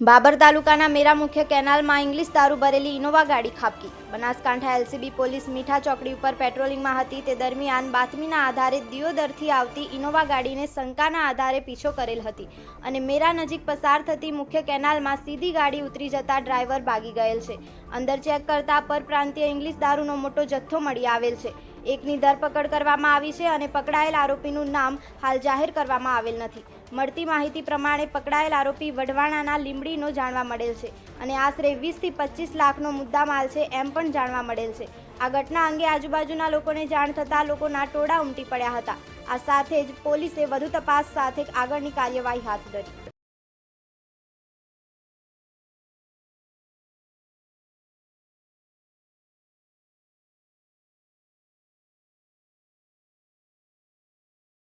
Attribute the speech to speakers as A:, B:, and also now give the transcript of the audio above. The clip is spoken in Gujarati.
A: બાબર તાલુકાના મેરા મુખ્ય કેનાલમાં ઇંગ્લિશ દારૂ ભરેલી ઇનોવા ગાડી ખાબકી. બનાસકાંઠા એલસીબી પોલીસ મીઠા ચોકડી ઉપર પેટ્રોલિંગમાં હતી. તે દરમિયાન બાતમીના આધારે દિયોદરથી આવતી ઇનોવા ગાડીને શંકાના આધારે પીછો કરેલ હતી અને મેરા નજીક પસાર થતી મુખ્ય કેનાલમાં સીધી ગાડી ઉતરી જતા ડ્રાઈવર ભાગી ગયેલ છે. અંદર ચેક કરતા પરપ્રાંતીય ઇંગ્લિશ દારૂનો મોટો જથ્થો મળી આવેલ છે. એકની ધરપકડ કરવામાં આવી છે અને પકડાયેલ આરોપીનું નામ હાલ જાહેર કરવામાં આવેલ નથી. મળતી માહિતી પ્રમાણે પકડાયેલ આરોપી વઢવાણાના લીમડીનો જાણવા મળેલ છે અને આશરે વીસથી પચીસ લાખનો મુદ્દામાલ છે એમ પણ જાણવા મળેલ છે. આ ઘટના અંગે આજુબાજુના લોકોને જાણ થતાં લોકોના ટોળા ઉમટી પડ્યા હતા. આ સાથે જ પોલીસે વધુ તપાસ સાથે આગળની કાર્યવાહી હાથ ધરી.